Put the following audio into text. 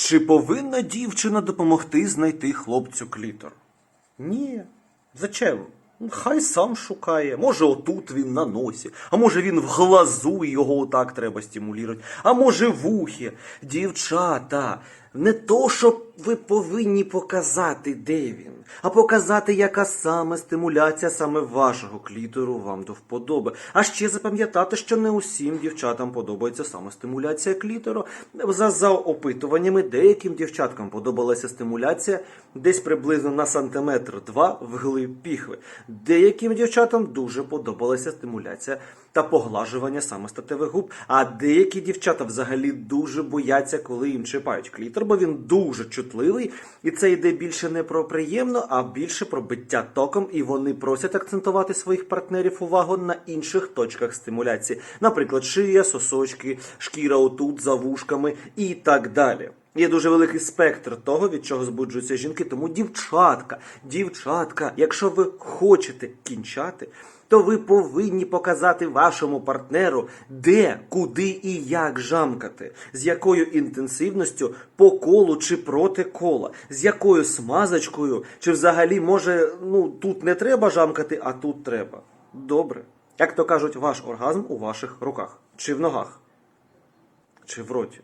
Чи повинна дівчина допомогти знайти хлопцю клітор? Ні. Зачем? Ну, Хай сам шукає. Може, отут він на носі, а може він в глазу і його отак треба стимулювати, а може в ухі. Дівчата, не то, що ви повинні показати, де він, а показати, яка саме стимуляція саме вашого клітору вам до вподоби. А ще запам'ятати, що не усім дівчатам подобається саме стимуляція клітору. За, за опитуваннями, деяким дівчаткам подобалася стимуляція десь приблизно на сантиметр два вглиб піхви. Деяким дівчатам дуже подобалася стимуляція та поглажування саме статевих губ. А деякі дівчата взагалі дуже бояться, коли їм чіпають клітор, бо він дуже чутливий, і це йде більше не про приємно, а більше про биття током, і вони просять акцентувати своїх партнерів увагу на інших точках стимуляції, наприклад, шия, сосочки, шкіра отут за вушками і так далі. Є дуже великий спектр того, від чого збуджуються жінки. Тому дівчатка, дівчатка, якщо ви хочете кінчати, то ви повинні показати вашому партнеру, де, куди і як жамкати, з якою інтенсивністю по колу чи проти кола, з якою смазочкою, чи взагалі може ну тут не треба жамкати, а тут треба. Добре. Як то кажуть, ваш оргазм у ваших руках чи в ногах, чи в роті.